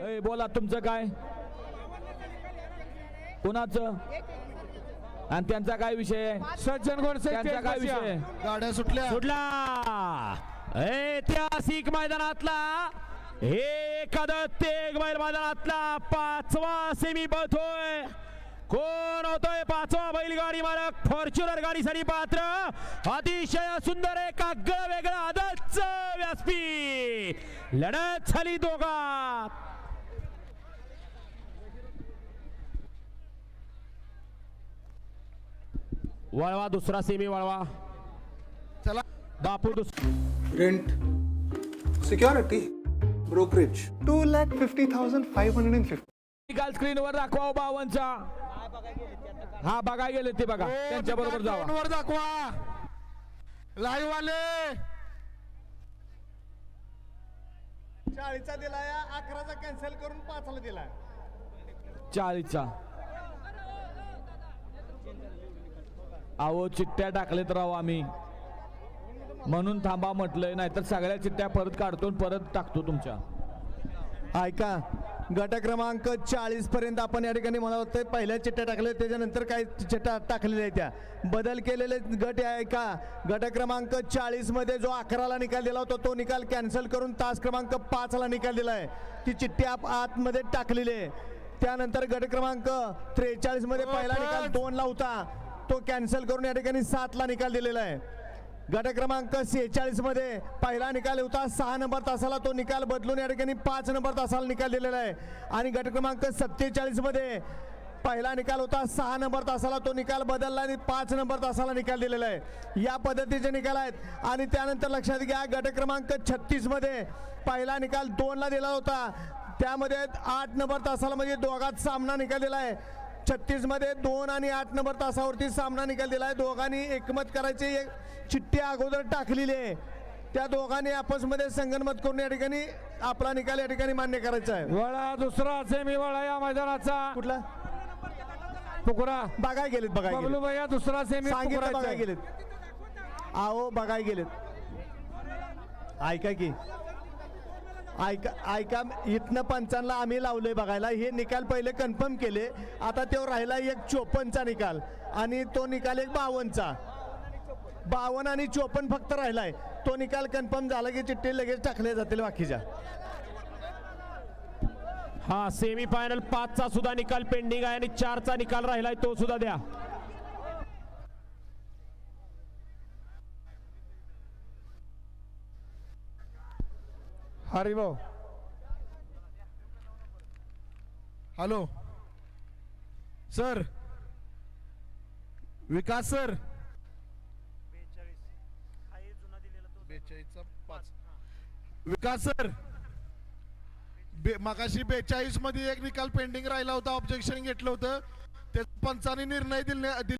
ए, बोला तुमचं काय? कुणाचं? आणि त्यांचा काय विषय आहे? सज्जन गोडसे त्यांचा काय विषय आहे? गाड्या सुटल्या. सुटला. ऐतिहासिक मैदानातला एखादं तेग बैल मैदानातला पाचवा सेमी पळतोय कोण होतोय पाचवा बैलगाडी मालक? फॉर्च्युनर गाडीसाठी पात्र अतिशय सुंदर एक आगळं वेगळं आदतच व्यासपीठ. लढत झाली दोघात. वळवा दुसरा सेमी वळवा. चला. बापू. Security. Brokerage. Two lakh fifty thousand five hundred and fifty. निकाल स्क्रीनवर दाखवा बावनचा. हा बघा गेले ते बघा. त्यांच्या बरोबर जावा. वर दाखवा. लाईव्ह आले चाळीसचा दिलाय अकराचा कॅन्सल करून पाचला दिलाय. चाळीसचा. अहो चिठ्ठ्या टाकलेत राव आम्ही. म्हणून थांबा म्हटलंय नाहीतर सगळ्या चिठ्ठ्या परत काढतो आणि परत टाकतो तुमच्या. ऐका गट क्रमांक चाळीस पर्यंत आपण या ठिकाणी मला वाटतं पहिल्या चिठ्ठ्या टाकल्या त्याच्यानंतर काही चिठ्ठ्या टाकलेल्या आहेत त्या. बदल केलेले गट आहे का गट क्रमांक चाळीसमध्ये जो अकराला निकाल दिला होता तो निकाल कॅन्सल करून तास क्रमांक पाचला निकाल दिला आहे. ती चिठ्ठी आप आतमध्ये टाकलेली आहे. त्यानंतर गट क्रमांक त्रेचाळीसमध्ये पहिला निकाल दोनला होता. तो कॅन्सल करून या ठिकाणी सातला निकाल दिलेला आहे. गट क्रमांक सेहेचाळीसमध्ये पहिला निकाल होता सहा नंबर तासाला तो निकाल बदलून या ठिकाणी पाच नंबर तासाला निकाल दिलेला आहे. आणि गट क्रमांक सत्तेचाळीसमध्ये पहिला निकाल होता सहा नंबर तासाला तो निकाल बदलला आणि पाच नंबर तासाला निकाल दिलेला आहे. या पद्धतीचे निकाल आहेत. आणि त्यानंतर लक्षात घ्या गट क्रमांक छत्तीसमध्ये पहिला निकाल दोनला दिला होता. त्यामध्ये आठ नंबर तासाला म्हणजे दोघात सामना निकाल दिला आहे. छत्तीसमध्ये दोन आणि आठ नंबर तासावरती सामना निकाल दिलाय. दोघांनी एकमत करायची एक चिठ्ठी अगोदर टाकलेली आहे. त्या दोघांनी आपसमध्ये संगनमत करून या ठिकाणी आपला निकाल या ठिकाणी मान्य करायचा आहे. वळा दुसरा सेमी वळा या मैदानाचा. कुठला? पुकुरा. बघाय गेलेत बघाय बबलू गेलेत भैया दुसरा सेमी सांगितलं बघाय आहे. गेलेत. आहो बघाय गेलेत. ऐका की. ऐका ऐका इथनं पंचांना आम्ही लावलोय बघायला. हे निकाल पहिले कन्फर्म केले. आता तो राहिला एक चोपन्नचा निकाल. आणि तो निकाल एक बावनचा बावन्न आणि चोपन्न फक्त राहिलाय. तो निकाल कन्फर्म झाला की चिठ्ठी लगेच टाकल्या जातील बाकीच्या. हा सेमी फायनल पाचचा सुद्धा निकाल पेंडिंग आहे आणि चारचा निकाल राहिलाय तो सुद्धा द्या. Haribhau hello sir Vikas sir Vikas sir मगाशी बेचाळीसमध्ये एक निकाल पेंडिंग राहिला होता ऑब्जेक्शन घेतलं होतं. ते पंचाने निर्णय दिले